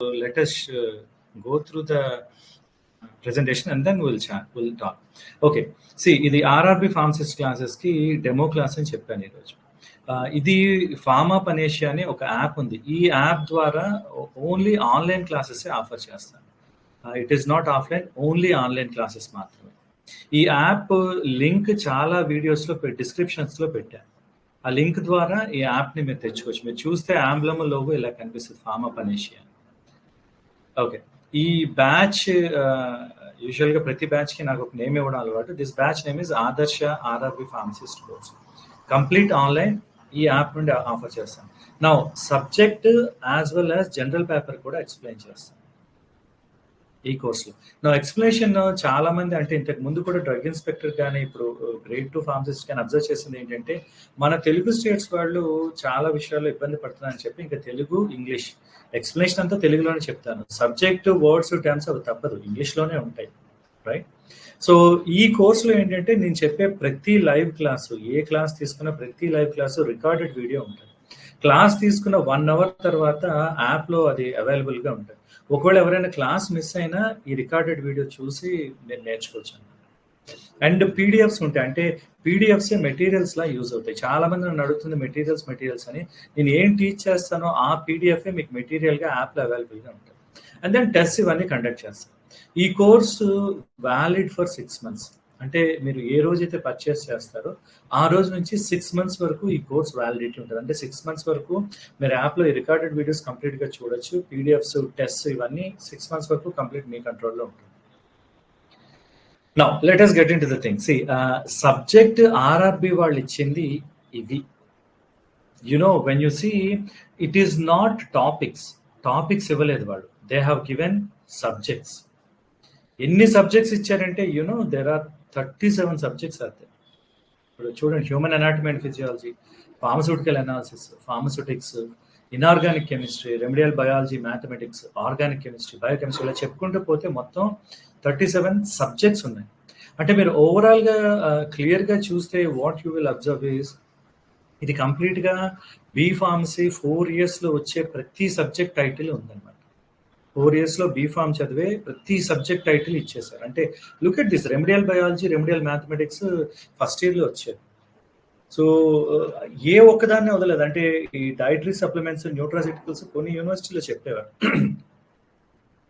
let us uh, go through the presentation and then we'll chat we'll talk. Okay. See ఇది RRB pharmacist క్లాసెస్కి demo class అని చెప్పాను ఈరోజు ఇది pharma పనేషియా అనే ఒక యాప్ ఉంది. ఈ యాప్ ద్వారా ఓన్లీ ఆన్లైన్ క్లాసెస్ ఆఫర్ చేస్తాను. It is not offline only online classes మాత్రమే. ఈ యాప్ లింక్ చాలా వీడియోస్లో డిస్క్రిప్షన్స్లో పెట్టాను ఆ లింక్ ద్వారా ఈ యాప్ని మీరు తెచ్చుకోవచ్చు. మీరు చూస్తే ఆంబ్లమ్ లోగో ఇలా కనిపిస్తుంది ఫార్మా పనేషియా ఓకే ఈ బ్యాచ్ యూజువల్గా uh, ప్రతి బ్యాచ్కి నాకు ఒక నేమ్ ఇవ్వడం అలవాటు. This batch name is Adarsha RRB pharmacist course complete online ఈ యాప్ నుండి ఆఫర్ చేస్తాను. నా subject as well as general paper కూడా ఎక్స్ప్లెయిన్ చేస్తాను. ఈ కోర్సులో. నా ఎక్స్ప్లెనేషన్ చాలా మంది అంటే ఇంతకు ముందు కూడా డ్రగ్ ఇన్స్పెక్టర్ కానీ ఇప్పుడు గ్రేడ్ టూ ఫార్మసిస్ట్ కానీ అబ్జర్వ్ చేసింది ఏంటంటే మన తెలుగు స్టేట్స్ వాళ్ళు చాలా విషయాల్లో ఇబ్బంది పడుతున్నారని చెప్పి ఇంకా తెలుగు ఇంగ్లీష్ ఎక్స్ప్లెనేషన్ అంతా తెలుగులోనే చెప్తాను. సబ్జెక్ట్ వర్డ్స్ టర్మ్స్ అవి తప్పదు. ఇంగ్లీష్లోనే ఉంటాయి. రైట్ సో ఈ కోర్సులో ఏంటంటే నేను చెప్పే ప్రతి లైవ్ క్లాసు ఏ క్లాస్ తీసుకున్న ప్రతి లైవ్ క్లాసు రికార్డెడ్ వీడియో ఉంటుంది. క్లాస్ తీసుకున్న వన్ అవర్ తర్వాత యాప్లో అది అవైలబుల్గా ఉంటుంది. ఒకవేళ ఎవరైనా క్లాస్ మిస్ అయినా ఈ రికార్డెడ్ వీడియో చూసి నేను నేర్చుకోవచ్చు అండ్ పీడిఎఫ్స్ ఉంటాయి. అంటే పీడిఎఫ్స్ మెటీరియల్స్ లా యూజ్ అవుతాయి. చాలా మంది నన్ను అడుగుతుంది మెటీరియల్స్ మెటీరియల్స్ అని. నేను ఏం టీచ్ చేస్తానో ఆ పీడిఎఫ్ మీకు మెటీరియల్గా యాప్లో అవైలబుల్గా ఉంటుంది అండ్ దెన్ టెస్ట్ ఇవన్నీ కండక్ట్ చేస్తాను. ఈ course valid for six months. అంటే మీరు ఏ రోజైతే పర్చేస్ చేస్తారో ఆ రోజు నుంచి సిక్స్ మంత్స్ వరకు ఈ కోర్స్ వ్యాలిడిటీ ఉంటుంది. అంటే సిక్స్ మంత్స్ వరకు మీరు యాప్లో ఈ రికార్డెడ్ వీడియోస్ కంప్లీట్గా చూడొచ్చు. పీడిఎఫ్స్ టెస్ట్ ఇవన్నీ సిక్స్ మంత్స్ వరకు కంప్లీట్ మీ కంట్రోల్లో ఉంటుంది. Now let us get into the thing see subject RRB వాళ్ళు ఇచ్చింది ఇవి you know when you see it is not topics topics ఇవ్వలేదు వాళ్ళు. దే హ్యావ్ గివెన్ సబ్జెక్ట్స్ ఎన్ని సబ్జెక్ట్స్ ఇచ్చారంటే you know there are thirty seven subjects అయితే ఇప్పుడు చూడండి human anatomy and physiology pharmaceutical analysis pharmaceutics inorganic chemistry remedial biology mathematics organic chemistry biochemistry ఇలా చెప్పుకుంటూ పోతే మొత్తం థర్టీ సెవెన్ సబ్జెక్ట్స్ ఉన్నాయి. అంటే మీరు ఓవరాల్గా క్లియర్గా చూస్తే what you will observe is ఇది కంప్లీట్గా బీ ఫార్మసీ ఫోర్ ఇయర్స్లో వచ్చే ప్రతి సబ్జెక్ట్ టైటిల్ ఉందన్నమాట. ఫోర్ ఇయర్స్లో బీఫామ్ చదివే ప్రతి సబ్జెక్ట్ టైటిల్ ఇచ్చేసారు అంటే look at this remedial biology remedial mathematics first ఇయర్లో వచ్చారు సో ఏ ఒక్కదాన్ని వదలేదు అంటే ఈ డైటరీ సప్లిమెంట్స్ న్యూట్రాసిటికల్స్ కొన్ని యూనివర్సిటీలో చెప్పేవారు.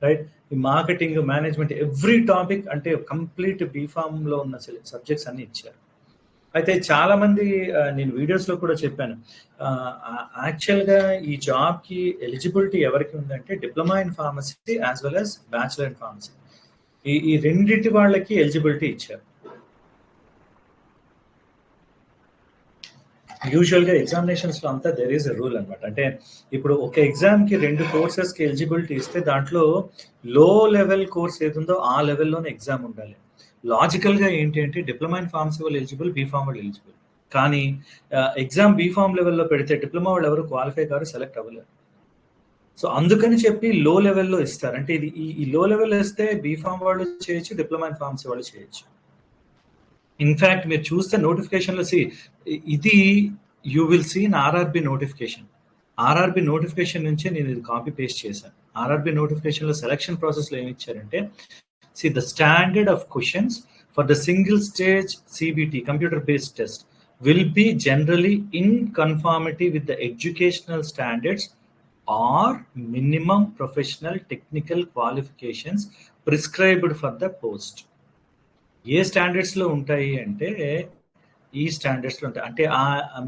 రైట్ ఈ మార్కెటింగ్ మేనేజ్మెంట్ ఎవ్రీ టాపిక్ అంటే కంప్లీట్ బీఫామ్లో ఉన్న సబ్జెక్ట్స్ అన్ని ఇచ్చారు. అయితే చాలా మంది నేను వీడియోస్లో కూడా చెప్పాను. యాక్చువల్గా ఈ జాబ్కి ఎలిజిబిలిటీ ఎవరికి ఉందంటే diploma in pharmacy as well as bachelor in pharmacy. ఈ ఈ రెండింటి వాళ్ళకి ఎలిజిబిలిటీ ఇచ్చారు. యూజువల్గా ఎగ్జామినేషన్స్లో అంతా దెర్ ఈస్ ఎ రూల్ అనమాట అంటే ఇప్పుడు ఒక ఎగ్జామ్కి రెండు కోర్సెస్కి ఎలిజిబిలిటీ ఇస్తే దాంట్లో లో లెవెల్ కోర్స్ ఏదుందో ఆ లెవెల్లోనే ఎగ్జామ్ ఉండాలి. లాజికల్గా ఏంటి అంటే డిప్లొమా ఇన్ ఫార్మసీ వాళ్ళు ఎలిజిబుల్ బీ ఫార్మ్ వాళ్ళు ఎలిజిబుల్. కానీ ఎగ్జామ్ బీ ఫార్మ్ లెవెల్లో పెడితే డిప్లొమా వాళ్ళు ఎవరు క్వాలిఫై కారు సెలెక్ట్ అవ్వలేరు. సో అందుకని చెప్పి లో లెవెల్లో ఇస్తారు. అంటే ఇది ఈ లో లెవెల్లో ఇస్తే బీ ఫార్మ్ వాళ్ళు చేయొచ్చు డిప్లొమా ఇన్ ఫార్మసీ వాళ్ళు చేయొచ్చు. ఇన్ఫాక్ట్ మీరు చూస్తే నోటిఫికేషన్లో సి ఇది you will seen RRB notification. RRB notification నుంచే నేను ఇది కాపీ పేస్ట్ చేశాను. ఆర్ఆర్బి నోటిఫికేషన్లో సెలక్షన్ ప్రాసెస్లో ఏమి ఇచ్చారంటే See, the standard of questions for the single stage CBT, computer based test, will be generally in conformity with the educational standards or minimum professional technical qualifications prescribed for the post. ఏ స్టాండర్డ్స్లో ఉంటాయి అంటే ఈ స్టాండర్డ్స్లో ఉంటాయి అంటే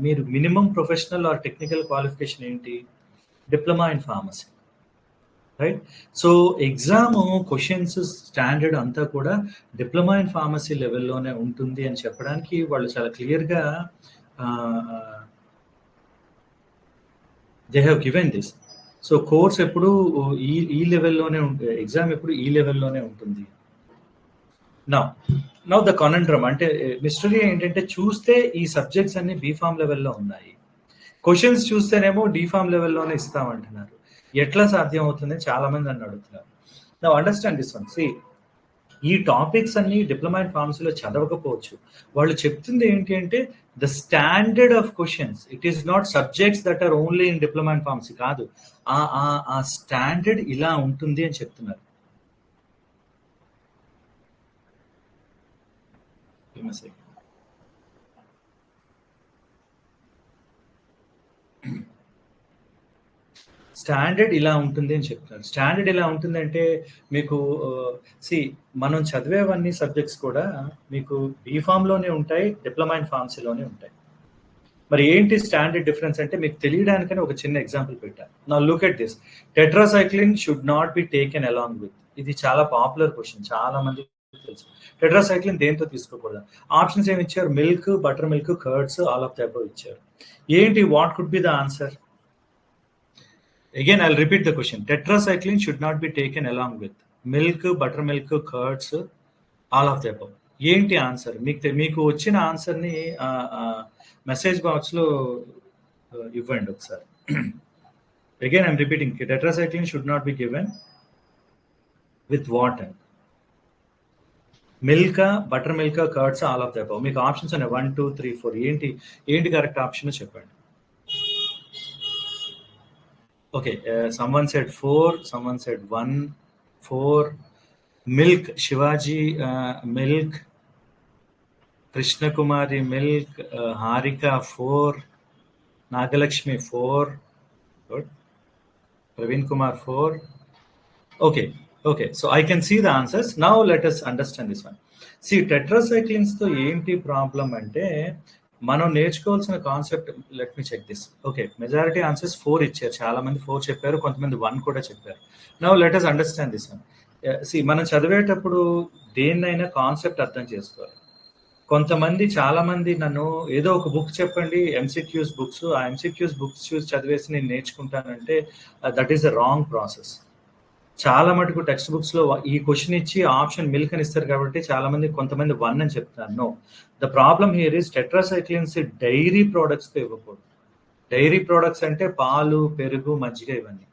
మీరు minimum professional or technical qualification ఏంటి diploma in pharmacy right so exam questions standard అంతా కూడా డిప్లొమా ఇన్ ఫార్మసీ లెవెల్లోనే ఉంటుంది అని చెప్పడానికి వాళ్ళు చాలా క్లియర్గా they have given this so course ఎప్పుడు ఈ ఈ లెవెల్లోనే ఉంటుంది ఎగ్జామ్ ఎప్పుడు ఈ లెవెల్లోనే ఉంటుంది నా నా ద కనండ్రమ్ అంటే మిస్టరీ ఏంటంటే చూస్తే ఈ సబ్జెక్ట్స్ అన్ని బీఫామ్ లెవెల్లో ఉన్నాయి క్వశ్చన్స్ చూస్తేనేమో డిఫామ్ లెవెల్లోనే ఇస్తామంటున్నారు ఎట్లా సాధ్యం అవుతుంది చాలా మంది నన్ను అడుగుతున్నారు. Now understand this one see ఈ టాపిక్స్ అన్ని డిప్లొమా అండ్ ఫార్మసీలో చదవకపోవచ్చు. వాళ్ళు చెప్తుంది ఏంటి అంటే the standard of questions it is not subjects that are only in diploma and pharmacy కాదు. ఆ ఆ స్టాండర్డ్ ఇలా ఉంటుంది అని చెప్తున్నారు. స్టాండర్డ్ ఇలా ఉంటుంది అని చెప్తున్నారు. స్టాండర్డ్ ఇలా ఉంటుందంటే మీకు సి మనం చదివేవన్నీ సబ్జెక్ట్స్ కూడా మీకు బీఫామ్లోనే ఉంటాయి డిప్లొమా ఇన్ ఫార్మసీలోనే ఉంటాయి. మరి ఏంటి స్టాండర్డ్ డిఫరెన్స్ అంటే మీకు తెలియడానికని ఒక చిన్న ఎగ్జాంపుల్ పెట్టాను now look at this. Tetracycline should not be taken along with. ఇది చాలా పాపులర్ క్వశ్చన్ చాలా మంది తెలుసు. టెట్రాసైక్లిన్ దేంతో తీసుకోకూడదు? ఆప్షన్స్ ఏమి ఇచ్చారు? Milk butter milk curds all of the above ఇచ్చారు. ఏంటి? What could be the answer? Again i'll repeat the question. Tetracycline should not be taken along with milk buttermilk curds all of the above. ఏంటి answer మీకు మీకు వచ్చిన ఆన్సర్ని message బాక్స్లో ఇవ్వండి ఒకసారి. Again I'm repeating tetracycline should not be given with water milk butter milk curds all of the above మీకు options ఉన్నాయి. వన్ టూ త్రీ ఫోర్ ఏంటి ఏంటి కరెక్ట్ ఆప్షన్ చెప్పండి. okay uh, someone said four someone said one four milk shivaji uh, milk krishna kumari milk uh, harika four nagalakshmi four good praveen kumar four okay okay so i can see the answers now let us understand this one see tetracyclines to enti problem ante మనం నేర్చుకోవాల్సిన concept let me check this okay majority answers four ఇచ్చారు. చాలా మంది four చెప్పారు కొంతమంది one కూడా చెప్పారు. Now let us understand this one see మనం చదివేటప్పుడు దేన్నైనా కాన్సెప్ట్ అర్థం చేసుకోవాలి. కొంతమంది చాలా మంది నన్ను ఏదో ఒక బుక్ చెప్పండి ఎంసీక్యూస్ బుక్స్ ఆ ఎంసీక్యూస్ బుక్స్ చూసి చదివేసి నేను నేర్చుకుంటానంటే that is the wrong process చాలా మటుకు టెక్స్ట్ బుక్స్లో ఈ క్వశ్చన్ ఇచ్చి ఆప్షన్ మిల్క్ అని ఇస్తారు కాబట్టి చాలా మంది కొంతమంది వన్ అని చెప్తారు no the problem here is tetracyclines dairy ప్రోడక్ట్స్తో ఇవ్వకూడదు. డైరీ ప్రోడక్ట్స్ అంటే పాలు పెరుగు మజ్జిగ ఇవన్నీ.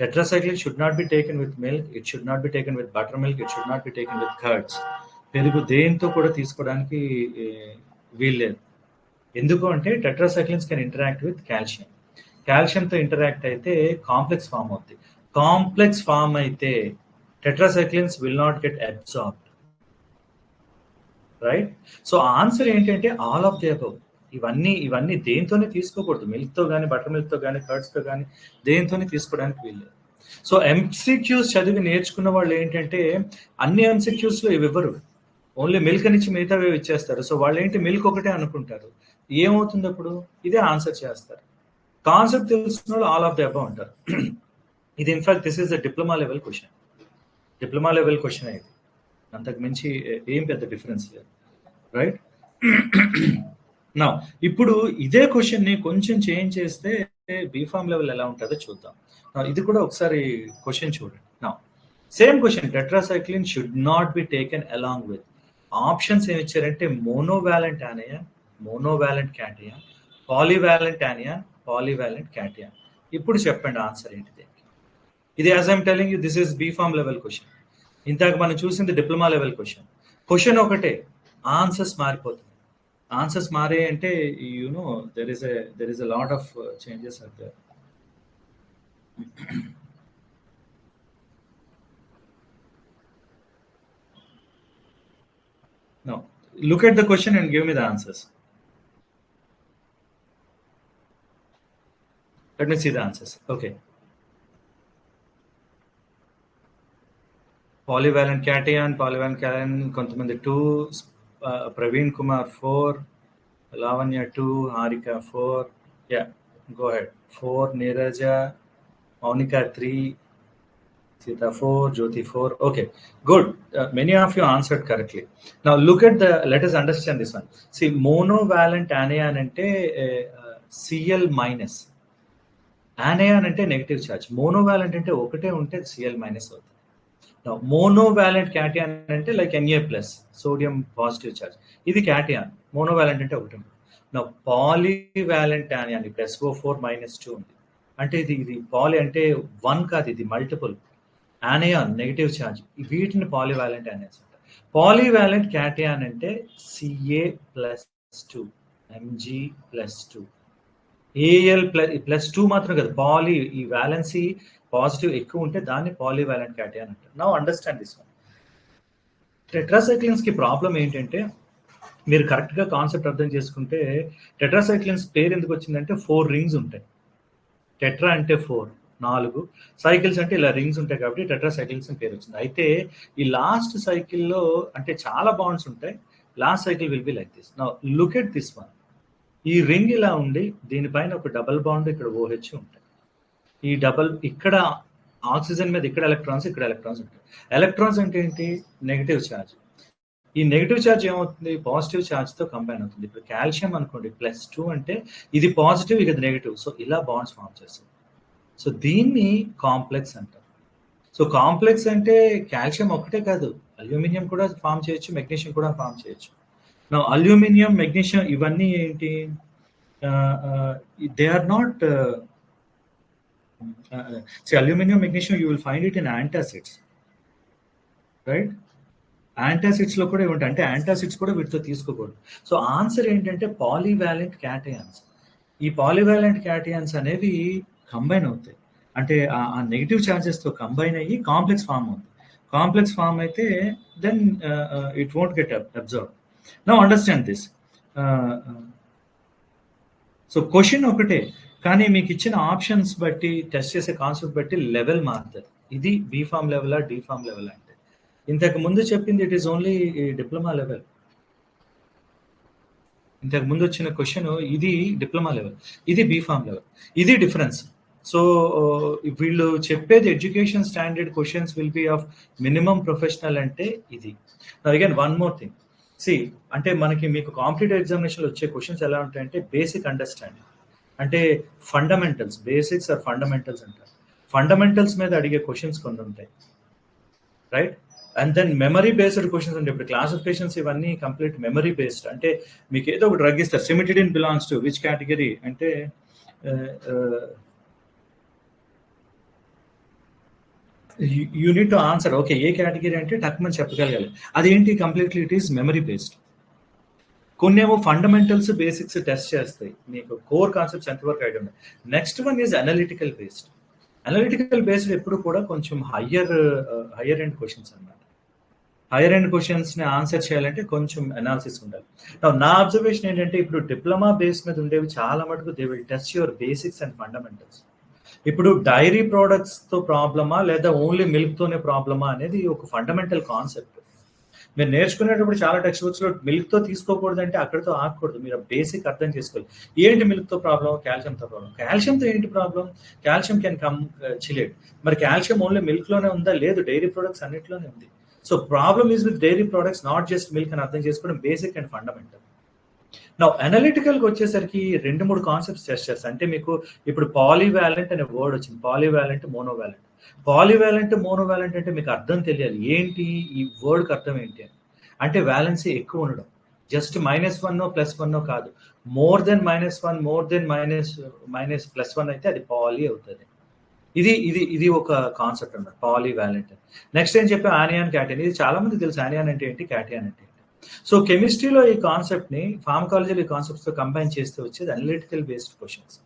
Tetracycline should not be taken with milk it should not be taken with butter milk it should not be taken with curds పెరుగు దేంతో కూడా తీసుకోవడానికి వీల్లేదు ఎందుకు అంటే tetracyclines can interact with calcium కాల్షియంతో interact అయితే కాంప్లెక్స్ ఫామ్ అవుతుంది కాంప్లెక్స్ ఫామ్ అయితే tetracyclines will not get absorbed right so answer ఏంటంటే ఆల్ ఆఫ్ ది అబౌవ్. ఇవన్నీ ఇవన్నీ దేంతోనే తీసుకోకూడదు. మిల్క్తో కానీ బటర్ మిల్క్తో కానీ కర్డ్స్తో కానీ దేంతోనే తీసుకోవడానికి వీల్లేదు. సో ఎంసీక్యూస్ చదివి నేర్చుకున్న వాళ్ళు ఏంటంటే అన్ని ఎంసీక్యూస్లో ఇవి ఇవ్వరు. ఓన్లీ మిల్క్ నుంచి మిగతావి ఇచ్చేస్తారు. సో వాళ్ళు ఏంటి మిల్క్ ఒకటే అనుకుంటారు. ఏమవుతుంది అప్పుడు? ఇదే ఆన్సర్ చేస్తారు. కాన్సెప్ట్ తెలుసుకున్న వాళ్ళు ఆల్ ఆఫ్ ది అబౌవ్ అంటారు. ఇది in fact this is the diploma level question diploma level question ఇది. అంతకు మించి ఏం పెద్ద డిఫరెన్స్ లేదు. రైట్ నా ఇప్పుడు ఇదే క్వశ్చన్ని కొంచెం చేంజ్ చేస్తే బీఫామ్ లెవెల్ ఎలా ఉంటుందో చూద్దాం. ఇది కూడా ఒకసారి క్వశ్చన్ చూడండి. Now same question tetracycline should not be taken along with options ఏమి ఇచ్చారంటే మోనోవాలెంట్ ఆనియా మోనోవాలెంట్ క్యాటియా పాలివాలెంట్ ఆనియా పాలివాలెంట్ క్యాటియా ఇప్పుడు చెప్పండి ఆన్సర్ ఏంటిది? ఇది as I'm telling you this is B Pharm level question ఇందాక మనం చూసింది డిప్లొమా లెవెల్ క్వశ్చన్ క్వశ్చన్ ఒకటే ఆన్సర్స్ మారిపోతుంది ఆన్సర్స్ మారే అంటే you know there is there is a lot of changes are there No. Look at the question and give me the answers. Let me see the answers. Okay. Polyvalent cation polyvalent cation కొంతమంది two Praveen Kumar four Lavanya two Harika four yeah go ahead four Neeraja Mounika three Seetha four Jyothi four okay good many of you answer correctly now look at the letters understand this one see monovalent anion అంటే CL minus ఆనయాన్ అంటే negative charge mono valent అంటే ఒకటే ఉంటే CL minus అవుతుంది. Now monovalent cation like NA Na sodium positive charge ఇది cation monovalent అంటే ఒకటి నా polyvalent anion plus O four minus two ఉంది. అంటే ఇది ఇది పాలి అంటే వన్ కాదు ఇది మల్టిపుల్ ఆనయాన్ నెగిటివ్ ఛార్జ్ వీటిని పాలివాలెంట్ యానియాన్స్ అంటారు. పాలీవాలెంట్ క్యాటియాన్ అంటే CA plus two MG plus two AL plus plus two మాత్రం కదా పాలీ ఈ వ్యాలెన్సీ పాజిటివ్ ఎక్కువ ఉంటే దాన్ని పాలీవాలెంట్ అని అంటారు. నౌ అండర్స్టాండ్ దిస్ వన్ టెట్రాసైక్లిన్స్కి ప్రాబ్లం ఏంటంటే మీరు కరెక్ట్గా కాన్సెప్ట్ అర్థం చేసుకుంటే టెట్రాసైక్లిన్స్ పేరు ఎందుకు వచ్చిందంటే ఫోర్ రింగ్స్ ఉంటాయి. టెట్రా అంటే ఫోర్ నాలుగు. సైకిల్స్ అంటే ఇలా రింగ్స్ ఉంటాయి కాబట్టి టెట్రా సైకిల్స్ అని పేరు వచ్చింది. అయితే ఈ లాస్ట్ సైకిల్లో అంటే చాలా బాండ్స్ ఉంటాయి. Last cycle will be like this now look at this one ఈ రింగ్ ఇలా ఉండి దీనిపైన ఒక డబల్ బాండ్ ఇక్కడ ఓహెచ్ ఉంటాయి. ఈ డబల్ ఇక్కడ ఆక్సిజన్ మీద ఇక్కడ ఎలక్ట్రాన్స్ ఇక్కడ ఎలక్ట్రాన్స్ ఉంటాయి. ఎలక్ట్రాన్స్ అంటే ఏంటి? Negative charge. ఈ నెగిటివ్ ఛార్జ్ ఏమవుతుంది? పాజిటివ్ ఛార్జ్తో కంబైన్ అవుతుంది. ఇప్పుడు కాల్షియం అనుకోండి ప్లస్ టూ అంటే ఇది పాజిటివ్ ఇది నెగిటివ్. సో ఇలా బాండ్స్ ఫామ్ చేస్తుంది సో దీన్ని కాంప్లెక్స్ అంటారు. సో కాంప్లెక్స్ అంటే కాల్షియం ఒకటే కాదు. అల్యూమినియం కూడా ఫామ్ చేయొచ్చు మెగ్నీషియం కూడా ఫామ్ చేయొచ్చు. నా అల్యూమినియం మెగ్నీషియం ఇవన్నీ ఏంటి? They are not aluminium magnesium you will find it in antacids right యాంటాసిడ్స్లో కూడా ఉంటాయి. అంటే యాంటాసిడ్స్ కూడా వీటితో తీసుకోకూడదు. సో ఆన్సర్ ఏంటంటే పాలీవాలెంట్ క్యాటయాన్స్ ఈ పాలీవాలెంట్ క్యాటయాన్స్ అనేవి కంబైన్ అవుతాయి. అంటే ఆ నెగిటివ్ ఛార్జెస్తో కంబైన్ అయ్యి కాంప్లెక్స్ ఫామ్ అవుతుంది కాంప్లెక్స్ ఫామ్ అయితే then it won't get observe no understand this so question ఒకటే. కానీ మీకు ఇచ్చిన ఆప్షన్స్ బట్టి టెస్ట్ చేసే కాన్సెప్ట్ బట్టి లెవెల్ మారుతుంది. ఇది బీఫామ్ లెవెల్ లెవెలా డి ఫామ్ లెవెల్ అంటే. ఇంతకు ముందు చెప్పింది it is only diploma level. ఇంతకు ముందు వచ్చిన క్వశ్చన్ ఇది డిప్లొమా లెవెల్ ఇది బీఫామ్ లెవెల్ ఇది డిఫరెన్స్. సో వీళ్ళు చెప్పేది education standard questions will be of minimum professional అంటే ఇది. Again one more thing see అంటే మనకి మీకు కాంపిటేటివ్ ఎగ్జామినేషన్ వచ్చే క్వశ్చన్స్ ఎలా ఉంటాయంటే బేసిక్ అండర్స్టాండింగ్. అంటే ఫండమెంటల్స్ బేసిక్స్ ఆర్ ఫండమెంటల్స్ అంటారు ఫండమెంటల్స్ మీద అడిగే క్వశ్చన్స్ కొన్ని ఉంటాయి. Right and then memory based questions అంటే ఇప్పుడు క్లాసిఫికేషన్స్ ఇవన్నీ కంప్లీట్ మెమరీ బేస్డ్ అంటే మీకు ఏదో ఒక డ్రగ్ ఇస్తారు. Cimetidine belongs to which category అంటే you need to answer okay A category అంటే టక్మని చెప్పగలగాలి. అదేంటి? Completely it is memory based కొన్ని ఏమో ఫండమెంటల్స్ బేసిక్స్ టెస్ట్ చేస్తాయి. మీకు కోర్ కాన్సెప్ట్స్ ఎంతవరకు ఐడియా ఉన్నాయి. Next one is analytical based analytical based ఎప్పుడు కూడా కొంచెం హయ్యర్ హయ్యర్ ఎండ్ క్వశ్చన్స్ అనమాట హైయర్ ఎండ్ క్వశ్చన్స్ని ఆన్సర్ చేయాలంటే కొంచెం అనాలిసిస్ ఉండాలి. నా అబ్జర్వేషన్ ఏంటంటే ఇప్పుడు డిప్లొమా బేస్ మీద ఉండేవి చాలా మటుకు they will test your basics and fundamentals ఇప్పుడు డైరీ ప్రోడక్ట్స్తో ప్రాబ్లమా లేదా ఓన్లీ మిల్క్ తోనే ప్రాబ్లమా అనేది ఒక ఫండమెంటల్ కాన్సెప్ట్ మీరు నేర్చుకునేటప్పుడు చాలా టెక్స్ట్ బుక్స్లో మిల్క్తో తీసుకోకూడదు అంటే అక్కడితో ఆగకూడదు. మీరు బేసిక్ అర్థం చేసుకోవాలి. ఏంటి మిల్క్తో ప్రాబ్లం కాల్షియం తో ప్రాబ్లం కాల్షియం తో ఏంటి problem calcium can come chelate మరి కాల్షియం ఓన్లీ మిల్క్లోనే ఉందా? లేదు. డైరీ ప్రొడక్ట్స్ అన్నిట్లోనే ఉంది. So problem is with dairy products not just milk అని అర్థం చేసుకోవడం బేసిక్ అండ్ ఫండమెంటల్ నా అనలిటికల్ వచ్చేసరికి రెండు మూడు కాన్సెప్ట్స్ టెస్ట్ చేస్తాను అంటే మీకు ఇప్పుడు పాలీవాలెంట్ అనే వర్డ్ వచ్చింది. పాలీవాలెంట్ మోనోవాలెంట్ పాలీవాలెంట్ మోనోవాలెంట్ అంటే మీకు అర్థం తెలియాలి. ఏంటి? ఈ వర్డ్కి అర్థం ఏంటి అని. అంటే వ్యాలెన్సీ ఎక్కువ ఉండడం. Just minus one plus one కాదు. More than minus one more than minus minus plus one అయితే అది పాలీ అవుతుంది. ఇది ఇది ఇది ఒక కాన్సెప్ట్ అన్నమాట. పాలీ వ్యాలెంట్ నెక్స్ట్ ఏం చెప్పాం? Anion cation. ఇది చాలా మంది తెలుసు. ఆనియాన్ అంటే ఏంటి? క్యాటియాన్ అంటే సో కెమిస్ట్రీలో ఈ కాన్సెప్ట్ని ఫార్మకాలజీలో ఈ కాన్సెప్ట్స్తో కంబైన్ చేస్తే వచ్చేది analytical based questions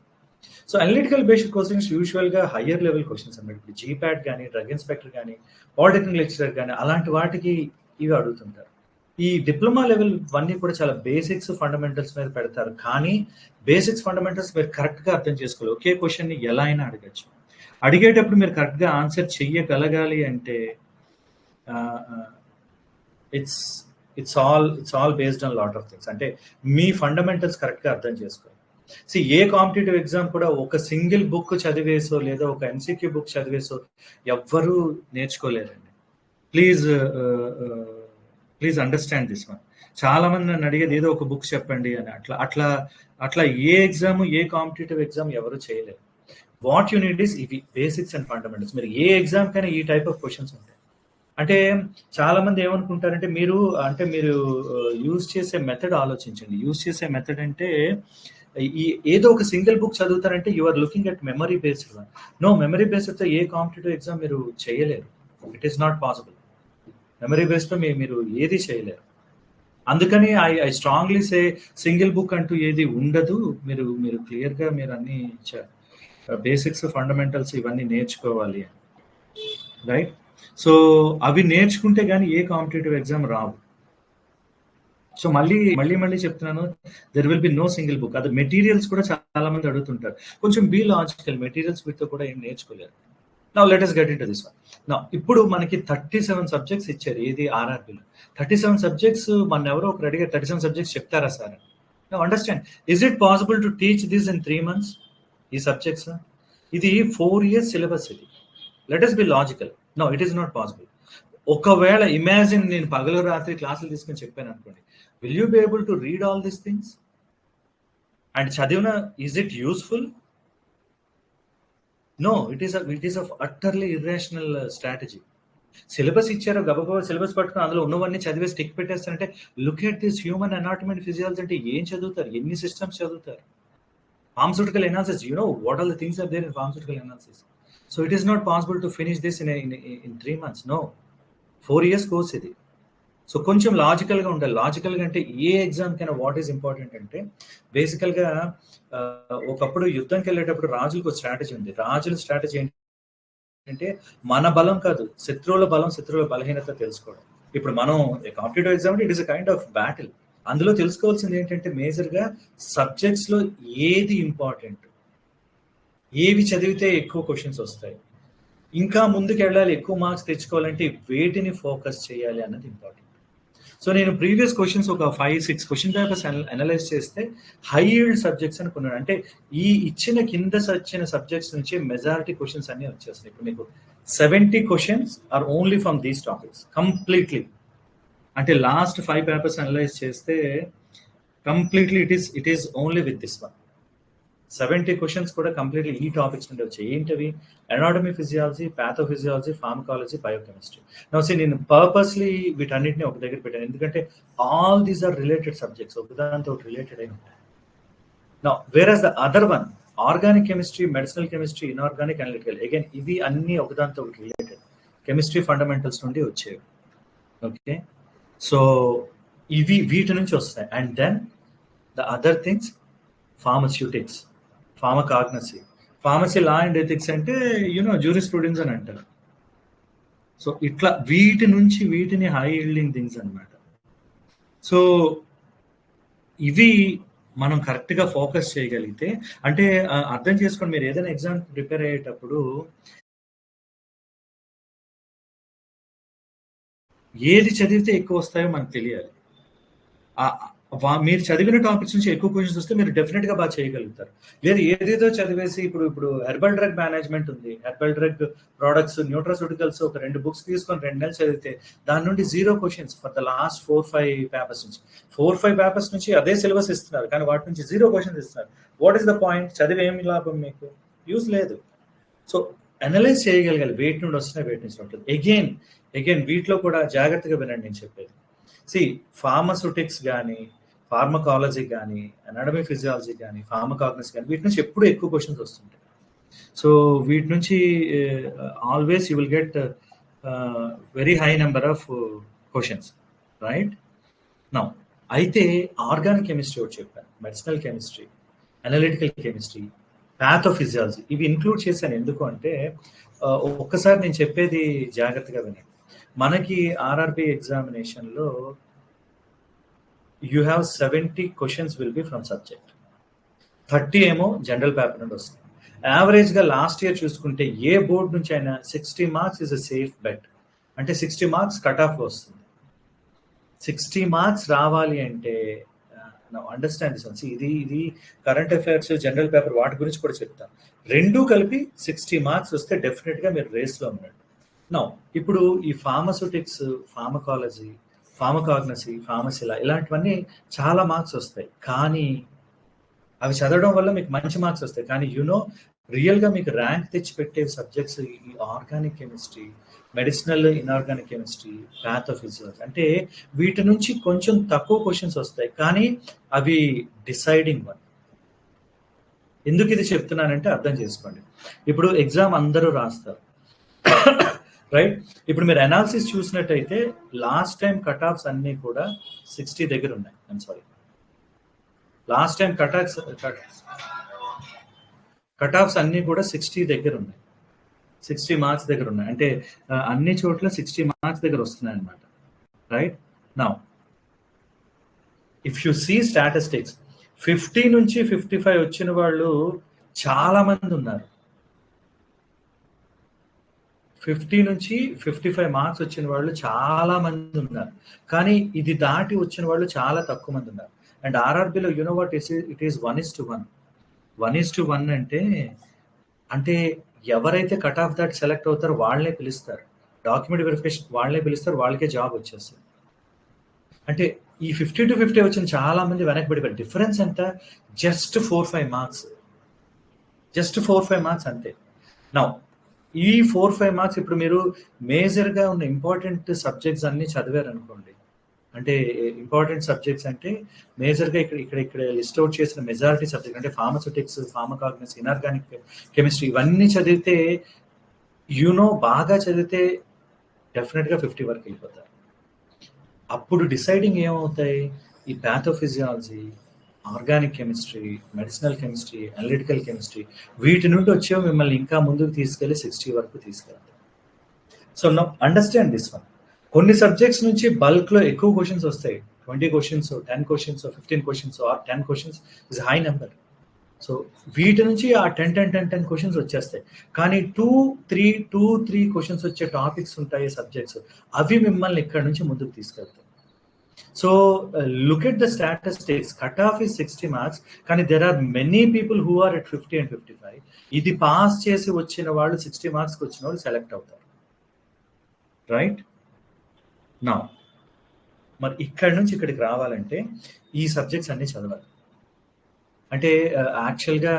so analytical based questions యూజువల్గా హయ్యర్ లెవెల్ క్వశ్చన్స్ అనమాట ఇప్పుడు జీప్యాట్ కానీ డ్రగ్ ఇన్స్పెక్టర్ కానీ పాలిటెక్నిక్ లెక్చరర్ కానీ అలాంటి వాటికి ఇవి అడుగుతుంటారు. ఈ డిప్లొమా లెవెల్ అన్నీ కూడా చాలా బేసిక్స్ ఫండమెంటల్స్ మీద పెడతారు. కానీ బేసిక్స్ ఫండమెంటల్స్ మీరు కరెక్ట్గా అర్థం చేసుకోవాలి. ఒకే క్వశ్చన్ని ఎలా అయినా అడగచ్చు. అడిగేటప్పుడు మీరు కరెక్ట్గా ఆన్సర్ చెయ్యగలగాలి అంటే it's it's all it's all based on lot of things అంటే మీ ఫండమెంటల్స్ కరెక్ట్గా అర్థం చేసుకోవాలి. సి ఏ కాంపిటేటివ్ ఎగ్జామ్ కూడా ఒక సింగిల్ బుక్ చదివేసో లేదా ఒక ఎంసీక్యూ బుక్ చదివేసో ఎవ్వరూ నేర్చుకోలేరండి please please understand this one చాలా మంది నన్ను అడిగేది ఏదో ఒక బుక్ చెప్పండి అని. అట్లా అట్లా అట్లా ఏ ఎగ్జామ్ ఏ కాంపిటేటివ్ ఎగ్జామ్ ఎవరు చేయలేరు వాట్ యు నీడ్ ఇస్ ఇవి బేసిక్స్ అండ్ ఫండమెంటల్స్ మీరు ఏ ఎగ్జామ్ కైనా ఈ టైప్ ఆఫ్ క్వశ్చన్స్ ఉంటాయి. అంటే చాలా మంది ఏమనుకుంటారంటే మీరు అంటే మీరు uh, యూజ్ చేసే మెథడ్ ఆలోచించండి. యూజ్ చేసే మెథడ్ అంటే ఈ ఏదో ఒక single book చదువుతారంటే you are looking at memory based one no memory బేస్డ్తో ఏ కాంపిటేటివ్ ఎగ్జామ్ మీరు చేయలేరు. It is not possible memory based మీ మీరు ఏది చేయలేరు. అందుకని I I strongly say single book అంటూ ఏది ఉండదు. మీరు మీరు క్లియర్గా మీరు అన్ని బేసిక్స్ ఫండమెంటల్స్ ఇవన్నీ నేర్చుకోవాలి రైట్ సో అవి నేర్చుకుంటే కానీ ఏ కాంపిటేటివ్ ఎగ్జామ్ రావు. సో మళ్ళీ మళ్ళీ మళ్ళీ చెప్తున్నాను there will be no single book అది మెటీరియల్స్ కూడా చాలా మంది అడుగుతుంటారు. కొంచెం బీ లాజికల్ మెటీరియల్స్ వీటితో కూడా ఏం నేర్చుకోలేరు. నా let's get into this one నా ఇప్పుడు మనకి థర్టీ సెవెన్ సబ్జెక్ట్స్ ఇచ్చారు. ఏది? ఆర్ఆర్బీలో థర్టీ సెవెన్ సబ్జెక్ట్స్ మన ఎవరో ఒకరు అడిగారు థర్టీ సెవెన్ సబ్జెక్ట్స్ చెప్తారా సార్? నా understand is it possible to teach this in three months ఈ సబ్జెక్ట్స్ ఇది ఫోర్ ఇయర్స్ సిలబస్ ఇది. Let be logical no it is not possible ఒకవేళ ఇమాజిన్ నేను పగలు రాత్రి క్లాసులు తీసుకొని చెప్పాను అనుకోండి will you be able to read all these things and చదివిన is it useful no it is it is of utterly irrational strategy syllabus ఇచ్చారు గబగబా సిలబస్ పట్టుకుని అందులో ఉన్నవన్నీ చదివే tick పెట్టేస్తారంటే look at this human anatomy and physiology అంటే ఏం చదువుతారు? ఎన్ని సిస్టమ్స్ చదువుతారు? Pharmaceutical analysis you know what are the things are there in pharmaceutical analysis so it is not possible to finish this in in three months no four years course ఇది. So కొంచెం లాజికల్గా ఉండాలి. లాజికల్గా అంటే ఏ ఎగ్జామ్కైనా what is important అంటే బేసికల్గా ఒకప్పుడు యుద్ధంకి వెళ్ళేటప్పుడు రాజులకు ఒక స్ట్రాటజీ ఉంది. రాజుల స్ట్రాటజీ ఏంటంటే మన బలం కాదు శత్రువుల బలం శత్రువుల బలహీనత తెలుసుకోవడం. ఇప్పుడు మనం competitive exam it is a kind of battle అందులో తెలుసుకోవాల్సింది ఏంటంటే మేజర్గా సబ్జెక్ట్స్లో ఏది ఇంపార్టెంట్ ఏవి చదివితే ఎక్కువ క్వశ్చన్స్ వస్తాయి? ఇంకా ముందుకు వెళ్ళాలి ఎక్కువ మార్క్స్ తెచ్చుకోవాలంటే వేటిని ఫోకస్ చేయాలి అన్నది ఇంపార్టెంట్ సో నేను ప్రీవియస్ క్వశ్చన్స్ ఒక five six question papers analyse చేస్తే హై ఈల్డ్ సబ్జెక్ట్స్ అనుకున్నాను అంటే ఈ ఇచ్చిన కింద వచ్చిన సబ్జెక్ట్స్ నుంచి మెజారిటీ క్వశ్చన్స్ అన్ని వచ్చేస్తున్నాయి. ఇప్పుడు మీకు seventy questions are only from these topics completely అంటే లాస్ట్ ఫైవ్ పేపర్స్ అనలైజ్ చేస్తే completely it is it is only with this one seventy questions కూడా కంప్లీట్లీ ఈ టాపిక్స్ నుండి వచ్చాయి. ఏంటవి? Anatomy physiology pathophysiology pharmacology biochemistry నోసి నేను పర్పస్లీ వీటన్నిటిని ఒక దగ్గర పెట్టాను. ఎందుకంటే all these are related subjects ఒకదానితో రిలేటెడ్ అయి ఉంటాయి. నా whereas the other one organic chemistry medicinal chemistry inorganic analytical again ఇవి అన్ని ఒకదాంతో రిలేటెడ్ కెమిస్ట్రీ ఫండమెంటల్స్ నుండి వచ్చేవి. ఓకే సో ఇవి వీటి నుంచి వస్తాయి. And then the other things pharmaceutics pharmacognosy pharmacy law and ethics అంటే యూనో జూరి స్టూడెంట్స్ అని అంటారు. సో ఇట్లా వీటి నుంచి వీటిని హై హీల్డింగ్ థింగ్స్ అనమాట సో ఇవి మనం కరెక్ట్గా ఫోకస్ చేయగలిగితే అంటే అర్థం చేసుకోండి మీరు ఏదైనా ఎగ్జామ్ ప్రిపేర్ అయ్యేటప్పుడు ఏది చదివితే ఎక్కువ వస్తాయో మనకు తెలియాలి. మీరు చదివిన టాపిక్స్ నుంచి ఎక్కువ క్వశ్చన్స్ వస్తే మీరు డెఫినెట్గా బాగా చేయగలుగుతారు. లేదు ఏదేదో చదివేసి ఇప్పుడు ఇప్పుడు హెర్బల్ డ్రగ్ మేనేజ్మెంట్ ఉంది. హెర్బల్ డ్రగ్ ప్రోడక్ట్స్ న్యూట్రాసూటికల్స్ ఒక రెండు బుక్స్ తీసుకొని రెండు నెలలు చదివితే దాని నుండి zero questions for the last four five papers నుంచి. ఫోర్ ఫైవ్ పేపర్స్ నుంచి అదే సిలబస్ ఇస్తున్నారు. కానీ వాటి నుంచి జీరో క్వశ్చన్స్ ఇస్తున్నారు. వాట్ ఈస్ ద పాయింట్ చదివి ఏమి లాభం మీకు? యూస్ లేదు. సో అనలైజ్ చేయగలగాలి. వెయిట్ నుండి వస్తున్నాయి వెయిట్ నుంచి ఉంటుంది అగైన్ అగైన్ వీటిలో కూడా జాగ్రత్తగా వినండి నేను చెప్పేది. సి ఫార్మసూటిక్స్ కానీ ఫార్మకాలజీ కానీ అనాడమీ ఫిజియాలజీ కానీ ఫార్మకాగ్నస్ కానీ వీటి నుంచి ఎప్పుడు ఎక్కువ క్వశ్చన్స్ వస్తుంటాయి. సో వీటి నుంచి always you will get very high number of questions right నా అయితే ఆర్గానిక్ కెమిస్ట్రీ ఒకటి చెప్పాను. Medicinal chemistry analytical chemistry pathophysiology ఇవి ఇంక్లూడ్ చేశాను. ఎందుకు అంటే uh, ఒక్కసారి నేను చెప్పేది జాగ్రత్తగా వినండి. మనకి ఆర్ఆర్బి ఎగ్జామినేషన్లో you have seventy questions will be from subject thirty ఏమో జనరల్ పేపర్ నుండి వస్తుంది యావరేజ్గా లాస్ట్ ఇయర్ చూసుకుంటే ఏ బోర్డు నుంచి అయినా sixty marks is a safe bet అంటే సిక్స్టీ మార్క్స్ కట్ ఆఫ్ వస్తుంది. సిక్స్టీ మార్క్స్ రావాలి అంటే uh, అండర్స్టాండ్ దిస్ ఇది ఇది కరెంట్ అఫైర్స్ జనరల్ పేపర్ వాటి గురించి కూడా చెప్తాను రెండు కలిపి సిక్స్టీ మార్క్స్ వస్తే డెఫినెట్గా మీరు రేస్లో ఉన్నట్టు నో ఇప్పుడు ఈ ఫార్మసూటిక్స్ ఫార్మకాలజీ ఫార్మకాగ్నసీ ఫార్మసీలా ఇలాంటివన్నీ చాలా మార్క్స్ వస్తాయి. కానీ అవి చదవడం వల్ల మీకు మంచి మార్క్స్ వస్తాయి. కానీ యునో రియల్గా మీకు ర్యాంక్ తెచ్చి పెట్టే సబ్జెక్ట్స్ ఈ organic chemistry medicinal inorganic chemistry pathophysiology అంటే వీటి నుంచి కొంచెం తక్కువ క్వశ్చన్స్ వస్తాయి. కానీ అవి డిసైడింగ్ వన్ ఎందుకు ఇది చెప్తున్నానంటే అర్థం చేసుకోండి. ఇప్పుడు ఎగ్జామ్ అందరూ రాస్తారు. రైట్ ఇప్పుడు మీరు అనాలిసిస్ చూసినట్టయితే లాస్ట్ టైం కట్ ఆఫ్స్ అన్నీ కూడా సిక్స్టీ దగ్గర ఉన్నాయి. I'm sorry last time cut offs cut offs అన్నీ కూడా సిక్స్టీ దగ్గర ఉన్నాయి. సిక్స్టీ మార్క్స్ దగ్గర ఉన్నాయి. అంటే అన్ని చోట్ల సిక్స్టీ మార్క్స్ దగ్గర వస్తున్నాయి అనమాట right now if you see statistics fifty నుంచి ఫిఫ్టీ ఫైవ్ వచ్చిన వాళ్ళు చాలా మంది ఉన్నారు. ఫిఫ్టీ నుంచి ఫిఫ్టీ ఫైవ్ మార్క్స్ వచ్చిన వాళ్ళు చాలా మంది ఉన్నారు. కానీ ఇది దాటి వచ్చిన వాళ్ళు చాలా తక్కువ మంది ఉన్నారు. And ఆర్ఆర్బిలో you know what is it is one is to one one is to one అంటే అంటే ఎవరైతే కట్ ఆఫ్ దాట్ సెలెక్ట్ అవుతారో వాళ్ళనే పిలుస్తారు. డాక్యుమెంట్ వెరిఫికేషన్ వాళ్ళనే పిలుస్తారు వాళ్ళకే జాబ్ వచ్చేస్తుంది. అంటే ఈ ఫిఫ్టీ టు ఫిఫ్టీ వచ్చిన చాలా మంది వెనక్కి పడిపోయారు. డిఫరెన్స్ ఎంత? Just four five marks just four five marks అంతే. నా ఈ ఫోర్ ఫైవ్ మార్క్స్ ఇప్పుడు మీరు మేజర్గా ఉన్న ఇంపార్టెంట్ సబ్జెక్ట్స్ అన్ని చదివారు అనుకోండి అంటే ఇంపార్టెంట్ సబ్జెక్ట్స్ అంటే మేజర్గా ఇక్కడ ఇక్కడ ఇక్కడ లిస్ట్ అవుట్ చేసిన మెజారిటీ సబ్జెక్ట్ అంటే ఫార్మస్యూటిక్స్ ఫార్మకాగ్నస్ ఇనార్గానిక్ కెమిస్ట్రీ ఇవన్నీ చదివితే యూనో బాగా చదివితే డెఫినెట్గా ఫిఫ్టీ వరకు వెళ్ళిపోతారు. అప్పుడు డిసైడింగ్ ఏమవుతాయి? ఈ pathophysiology organic chemistry medicinal chemistry analytical chemistry వీటి నుండి వచ్చే మిమ్మల్ని ఇంకా ముందుకు తీసుకెళ్ళి సిక్స్టీ వరకు తీసుకెళ్తాం so no understand this one కొన్ని సబ్జెక్ట్స్ నుంచి బల్క్లో ఎక్కువ క్వశ్చన్స్ వస్తాయి. Twenty questions ten questions fifteen questions are ten questions is high number so వీటి నుంచి ఆ ten ten ten ten questions వచ్చేస్తాయి. కానీ two three two three questions వచ్చే టాపిక్స్ ఉంటాయి సబ్జెక్ట్స్ అవి మిమ్మల్ని ఇక్కడ నుంచి ముందుకు తీసుకెళ్తాయి. So look at the statistics cut off is sixty marks కానీ there are many people who are at fifty and fifty five ఇది పాస్ చేసి వచ్చిన వాళ్ళు సిక్స్టీ మార్క్స్కి వచ్చిన వాళ్ళు సెలెక్ట్ అవుతారు. రైట్ నా మరి ఇక్కడ నుంచి ఇక్కడికి రావాలంటే ఈ సబ్జెక్ట్స్ అన్ని చదవాలి. అంటే యాక్చువల్గా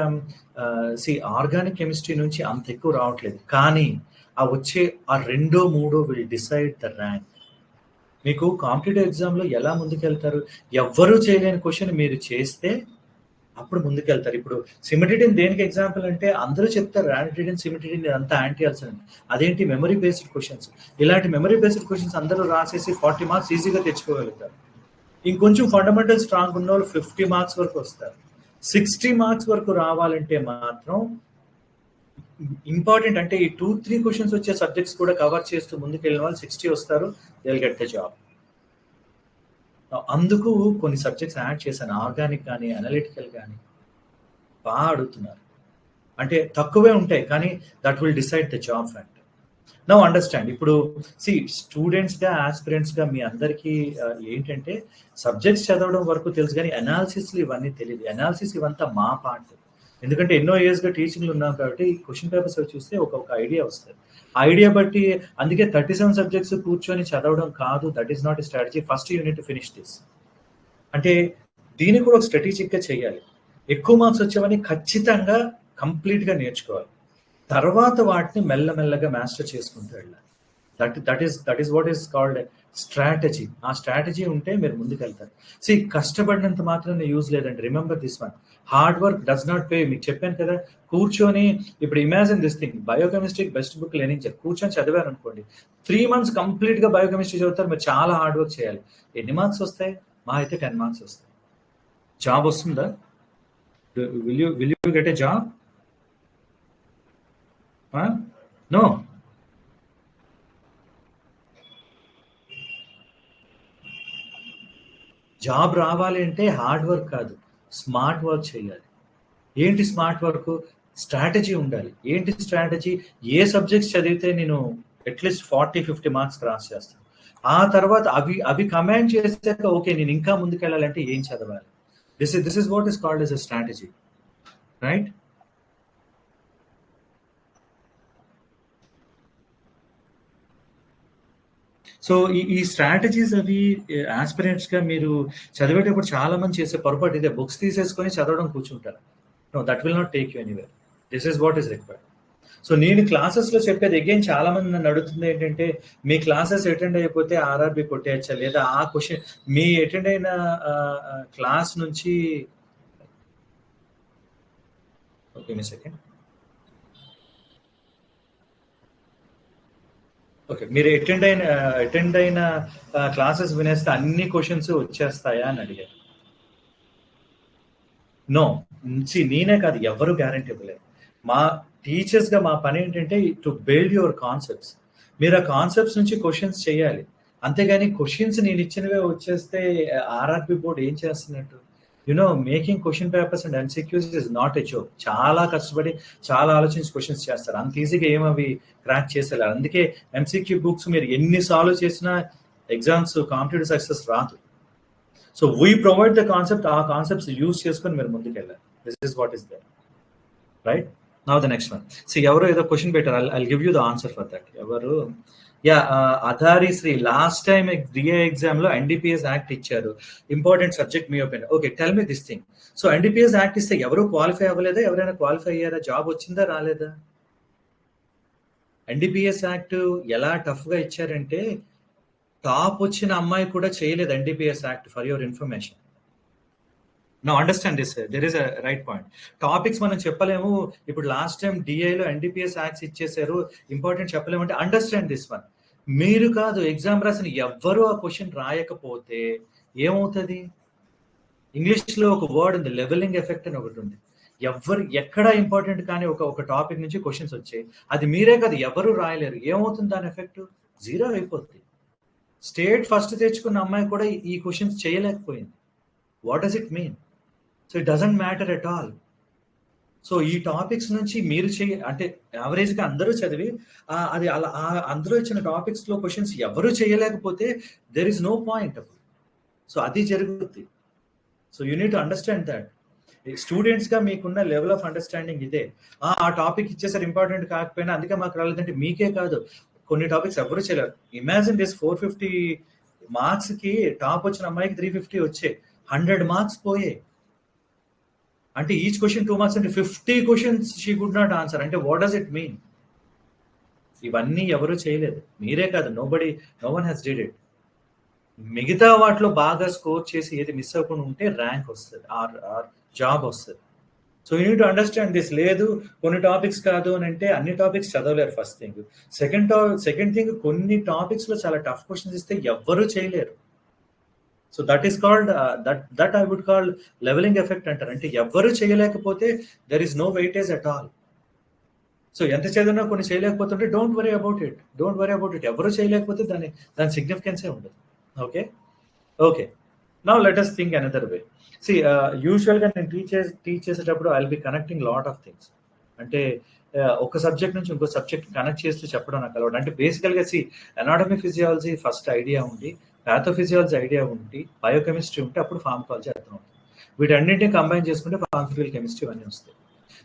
సి ఆర్గానిక్ కెమిస్ట్రీ నుంచి అంత ఎక్కువ రావట్లేదు. కానీ ఆ వచ్చే ఆ రెండో మూడో విల్ డిసైడ్ ద ర్యాంక్ మీకు కాంపిటేటివ్ ఎగ్జామ్లో ఎలా ముందుకెళ్తారు? ఎవ్వరూ చేయలేని క్వశ్చన్ మీరు చేస్తే అప్పుడు ముందుకెళ్తారు. ఇప్పుడు సిమిటిడిన్ దేనికి ఎగ్జాంపుల్ అంటే అందరూ చెప్తారు ర్యానిటిడిన్ సిమిటిడిన్ అంతా యాంటీ అల్సర్ అదేంటి? మెమరీ బేస్డ్ క్వశ్చన్స్ ఇలాంటి మెమరీ బేస్డ్ క్వశ్చన్స్ అందరూ రాసేసి ఫార్టీ మార్క్స్ ఈజీగా తెచ్చుకోగలుగుతారు. ఇంకొంచెం ఫండమెంటల్ స్ట్రాంగ్ ఉన్న వాళ్ళు ఫిఫ్టీ మార్క్స్ వరకు వస్తారు. సిక్స్టీ మార్క్స్ వరకు రావాలంటే మాత్రం ఇంపార్టెంట్ అంటే ఈ టూ త్రీ క్వశ్చన్స్ వచ్చే సబ్జెక్ట్స్ కూడా కవర్ చేస్తూ ముందుకు వెళ్ళిన వాళ్ళు సిక్స్టీ వస్తారు దే గెట్ ద జాబ్ అందుకు కొన్ని సబ్జెక్ట్స్ యాడ్ చేశాను. ఆర్గానిక్ కానీ అనలిటికల్ కానీ బాగా అడుగుతున్నారు. అంటే తక్కువే ఉంటాయి కానీ that will decide the job fact now understand ఇప్పుడు సి స్టూడెంట్స్గా ఆస్పిరెంట్స్గా మీ అందరికీ uh, ఏంటంటే సబ్జెక్ట్స్ చదవడం వరకు తెలుసు కానీ అనాలిసిస్లు ఇవన్నీ తెలియదు అనాలిసిస్ ఇవంతా మా పార్ట్ ఎందుకంటే ఎన్నో ఇయర్స్గా టీచింగ్లు ఉన్నాం కాబట్టి క్వశ్చన్ పేపర్స్ చూస్తే ఒక ఒక ఐడియా వస్తుంది. ఐడియా బట్టి అందుకే థర్టీ సెవెన్ సబ్జెక్ట్స్ కూర్చొని చదవడం కాదు. That is not a strategy first unit finish this అంటే దీన్ని కూడా ఒక స్ట్రాటజిక్గా చేయాలి. ఎక్కువ మార్క్స్ వచ్చేవని ఖచ్చితంగా కంప్లీట్గా నేర్చుకోవాలి. తర్వాత వాటిని మెల్లమెల్లగా మాస్టర్ చేసుకుంటూ వెళ్ళాలి. That that is that is what is called strategy. ఆ స్ట్రాటజీ ఉంటే మీరు ముందుకెళ్తారు. సి కష్టపడినంత మాత్రమే యూజ్ లేదండి. Remember this one hard work does not pay మీకు చెప్పాను కదా కూర్చొని ఇప్పుడు imagine this thing biochemistry best book లెనించారు కూర్చొని చదివారు అనుకోండి. త్రీ మంత్స్ కంప్లీట్గా బయోకెమిస్ట్రీ చదువుతారు. మీరు చాలా హార్డ్ వర్క్ చేయాలి. ఎన్ని మార్క్స్ వస్తాయి? మా అయితే టెన్ మార్క్స్ వస్తాయి. జాబ్ వస్తుందా? Will you will you get a job no job రావాలి అంటే హార్డ్ వర్క్ కాదు స్మార్ట్ వర్క్ చేయాలి. ఏంటి స్మార్ట్ వర్క్? స్ట్రాటజీ ఉండాలి. ఏంటి స్ట్రాటజీ? ఏ సబ్జెక్ట్స్ చదివితే నేను at least forty fifty marks cross చేస్తాను. ఆ తర్వాత అవి అవి కమాండ్ చేసాక ఓకే నేను ఇంకా ముందుకెళ్ళాలంటే ఏం చదవాలి? This is this is what is called as a strategy right so ఈ ఈ స్ట్రాటజీస్ అవి ఆస్పిరెంట్స్గా మీరు చదివేటప్పుడు చాలా మంది చేసే పొరపాటు ఇదే. బుక్స్ తీసేసుకొని చదవడం కూర్చుంటారు. No that will not take you anywhere this is what is required so నేను క్లాసెస్లో చెప్పేది అగైన్ చాలా మంది నన్ను అడుగుతుంది ఏంటంటే మీ క్లాసెస్ అటెండ్ అయిపోతే ఆర్ఆర్బి కొట్టేయచ్చా? లేదా ఆ క్వశ్చన్ మీ అటెండ్ అయిన క్లాస్ నుంచి ఓకే మీ సెకండ్ ఓకే మీరు అటెండ్ అయిన అటెండ్ అయిన క్లాసెస్ వినేస్తే అన్ని క్వశ్చన్స్ వచ్చేస్తాయా అని అడిగారు. నో నేనే కాదు ఎవరు గ్యారంటీ ఇవ్వలేదు. మా టీచర్స్గా మా పని ఏంటంటే టు బిల్డ్ యువర్ కాన్సెప్ట్స్ మీరు ఆ కాన్సెప్ట్స్ నుంచి క్వశ్చన్స్ చేయాలి. అంతేగాని క్వశ్చన్స్ నేను ఇచ్చినవే వచ్చేస్తే ఆర్ఆర్బి బోర్డు ఏం చేస్తున్నట్టు? You know making question papers and MCQs is not a joke చాలా కష్టపడి చాలా ఆలోచించి క్వశ్చన్స్ చేస్తారు. అంత ఈజీగా ఏమవి అవి క్రాక్ చేసేలా. అందుకే ఎంసీక్యూ బుక్స్ మీరు ఎన్ని సాల్వ్ చేసినా ఎగ్జామ్స్ కాంపిటేటివ్ సక్సెస్ రాదు. So we provide the concept ఆ కాన్సెప్ట్స్ యూజ్ చేసుకొని మీరు ముందుకు this is what is there right now the next one so ఎవరు ఏదో క్వశ్చన్ పెట్టారు. I give you the answer for that ఎవరు? యా అధారి శ్రీ లాస్ట్ టైం డిఏ ఎగ్జామ్లో ఎన్డిపిఎస్ యాక్ట్ ఇచ్చారు. Important subject me opinion okay tell me this thing so NDPS act ఇస్తే ఎవరు క్వాలిఫై అవ్వలేదా? ఎవరైనా క్వాలిఫై అయ్యారా? జాబ్ వచ్చిందా? రాలేదా? ఎన్డిపిఎస్ యాక్ట్ ఎలా టఫ్గా ఇచ్చారంటే టాప్ వచ్చిన అమ్మాయి కూడా చేయలేదు NDPS act for your information no understand this there is a right point topics మనం చెప్పలేము. ఇప్పుడు లాస్ట్ టైం డిఐలో ఎన్డిపిఎస్ యాక్ట్స్ ఇచ్చేసారు ఇంపార్టెంట్ చెప్పలేము అంటే అండర్స్టాండ్ దిస్ వన్ మీరు కాదు ఎగ్జామ్ రాసిన ఎవ్వరూ ఆ క్వశ్చన్ రాయకపోతే ఏమవుతుంది? ఇంగ్లీష్లో ఒక వర్డ్ ఉంది లెవెలింగ్ ఎఫెక్ట్ అని ఒకటి ఉంది. ఎవరు ఎక్కడ ఇంపార్టెంట్ కానీ ఒక ఒక టాపిక్ నుంచి క్వశ్చన్స్ వచ్చాయి. అది మీరే కాదు ఎవరు రాయలేరు. ఏమవుతుంది దాని ఎఫెక్ట్ జీరో అయిపోతుంది స్టేట్ ఫస్ట్ తెచ్చుకున్న అమ్మాయి కూడా ఈ క్వశ్చన్స్ చేయలేకపోయింది. What does it mean so it doesn't matter at all so ఈ టాపిక్స్ నుంచి మీరు చేయ అంటే యావరేజ్గా అందరూ చదివి అది అలా అందరూ ఇచ్చిన టాపిక్స్లో క్వశ్చన్స్ ఎవరు చేయలేకపోతే there is no point so అది జరుగుతుంది so you need understand that స్టూడెంట్స్గా మీకున్న లెవెల్ ఆఫ్ అండర్స్టాండింగ్ ఇదే. ఆ టాపిక్ ఇచ్చేసరి ఇంపార్టెంట్ కాకపోయినా అందుకే మాకు రాలేదంటే మీకే కాదు. కొన్ని టాపిక్స్ ఎవరు చేయలేరు. ఇమాజిన్ దిస్ ఫోర్ ఫిఫ్టీ మార్క్స్కి టాప్ వచ్చిన అమ్మాయికి త్రీ ఫిఫ్టీ వచ్చాయి హండ్రెడ్ మార్క్స్ పోయే. అంటే ఈచ్ క్వశ్చన్ టూ మార్క్స్ అంటే fifty questions she could not answer అంటే వాట్ డస్ ఇట్ మీన్ ఇవన్నీ ఎవరు చేయలేదు. మీరే కాదు no no one has did it మిగతా వాటిలో బాగా స్కోర్ చేసి ఏది మిస్ అవ్వకుండా ఉంటే ర్యాంక్ వస్తుంది ఆర్ ఆర్ జాబ్ వస్తుంది. So you to understand this లేదు కొన్ని టాపిక్స్ కాదు అని అంటే అన్ని టాపిక్స్ చదవలేరు ఫస్ట్ థింగ్ సెకండ్ టా సెకండ్ థింగ్ కొన్ని టాపిక్స్లో చాలా టఫ్ క్వశ్చన్స్ ఇస్తే ఎవ్వరూ చేయలేరు. So that is called that that I would call leveling effect అంటారు. అంటే ఎవ్వరు చేయలేకపోతే there is no weightage at all so ఎంత చదివినా కొన్ని చేయలేకపోతుంటే don't worry about it don't worry about it ఎవరు చేయలేకపోతే దాని దాని సిగ్నిఫికెన్సే ఉండదు. Okay okay now let thing think another way see యూజువల్గా నేను టీచ్ టీచ్ చేసేటప్పుడు I be connecting lot of things అంటే uh, ఒక సబ్జెక్ట్ నుంచి ఇంకో సబ్జెక్ట్ కనెక్ట్ చేస్తూ చెప్పడం నాకు అలవాటు. అంటే బేసికల్గా see anatomy physiology first idea ఉంది. ప్యాథోఫిజియాలజీ ఐడియా ఉంటే బయోకెమిస్ట్రీ ఉంటే అప్పుడు ఫార్మకాలజీ అర్థం అవుతుంది వీటన్నింటినీ కంబైన్ చేసుకుంటే ఫార్మఫిజికల్ కెమిస్ట్రీ అన్నీ వస్తాయి.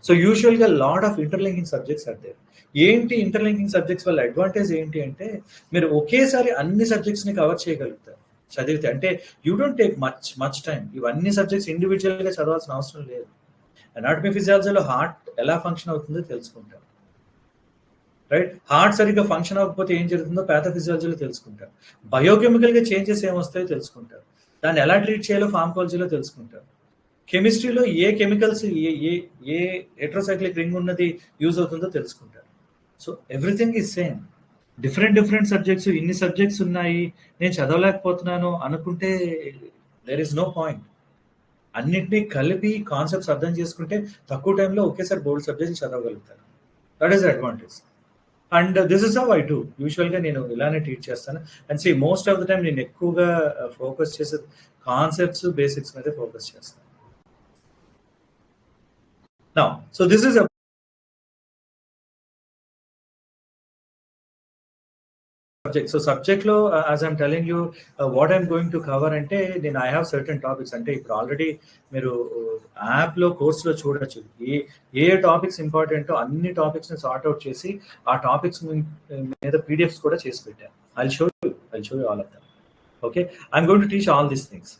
సో యూజువల్గా లాట్ ఆఫ్ ఇంటర్లింకింగ్ సబ్జెక్ట్స్ అంటే ఏంటి ఇంటర్లింకింగ్ సబ్జెక్ట్స్ వల్ల అడ్వాంటేజ్ ఏంటి అంటే మీరు ఒకేసారి అన్ని సబ్జెక్ట్స్ని కవర్ చేయగలుగుతారు. చదివితే అంటే you don't take much much time ఇవన్నీ సబ్జెక్ట్స్ ఇండివిజువల్గా చదవాల్సిన అవసరం లేదు. అనాటమీ ఫిజియాలజీలో హార్ట్ ఎలా ఫంక్షన్ అవుతుందో తెలుసుకుంటారు. రైట్ హార్ట్ సరిగ్గా ఫంక్షన్ అవ్వకపోతే ఏం జరుగుతుందో ప్యాథఫిజియాలజీలో తెలుసుకుంటారు. బయోకెమికల్గా చేంజెస్ ఏమొస్తాయో తెలుసుకుంటారు. దాన్ని ఎలా ట్రీట్ చేయాలో ఫార్మకాలజీలో తెలుసుకుంటారు. కెమిస్ట్రీలో ఏ కెమికల్స్ ఏ ఏ ఏ హెట్రోసైక్లిక్ రింగ్ ఉన్నది యూజ్ అవుతుందో తెలుసుకుంటారు. So everything is same different different subjects ఇన్ని సబ్జెక్ట్స్ ఉన్నాయి నేను చదవలేకపోతున్నాను అనుకుంటే దెర్ ఇస్ నో పాయింట్ అన్నింటినీ కలిపి కాన్సెప్ట్స్ అర్థం చేసుకుంటే తక్కువ టైంలో ఒకేసారి బోల్డ్ subjects చదవగలుగుతారు. That is advantage and this is how I do యూజువల్గా నేను ఇలానే టీచ్ చేస్తాను. And see most of the time నేను ఎక్కువగా ఫోకస్ చేసే కాన్సెప్ట్స్ బేసిక్స్ మీద ఫోకస్ చేస్తాను. నా so this is subject so సబ్జెక్ట్లో as I'm telling you what I'm going to cover అంటే నేను ఐ హావ్ సర్టన్ టాపిక్స్ అంటే ఇప్పుడు ఆల్రెడీ మీరు యాప్లో కోర్స్లో చూడొచ్చు. ఏ ఏ టాపిక్స్ ఇంపార్టెంటో అన్ని టాపిక్స్ని సార్ట్ అవుట్ చేసి ఆ టాపిక్స్ మీద పీడిఎఫ్స్ కూడా చేసి పెట్టాను I show you I show you all of them okay I'm going to teach all these things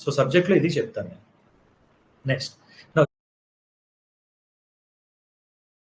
so సబ్జెక్ట్లో ఇది చెప్తాను నేను. నెక్స్ట్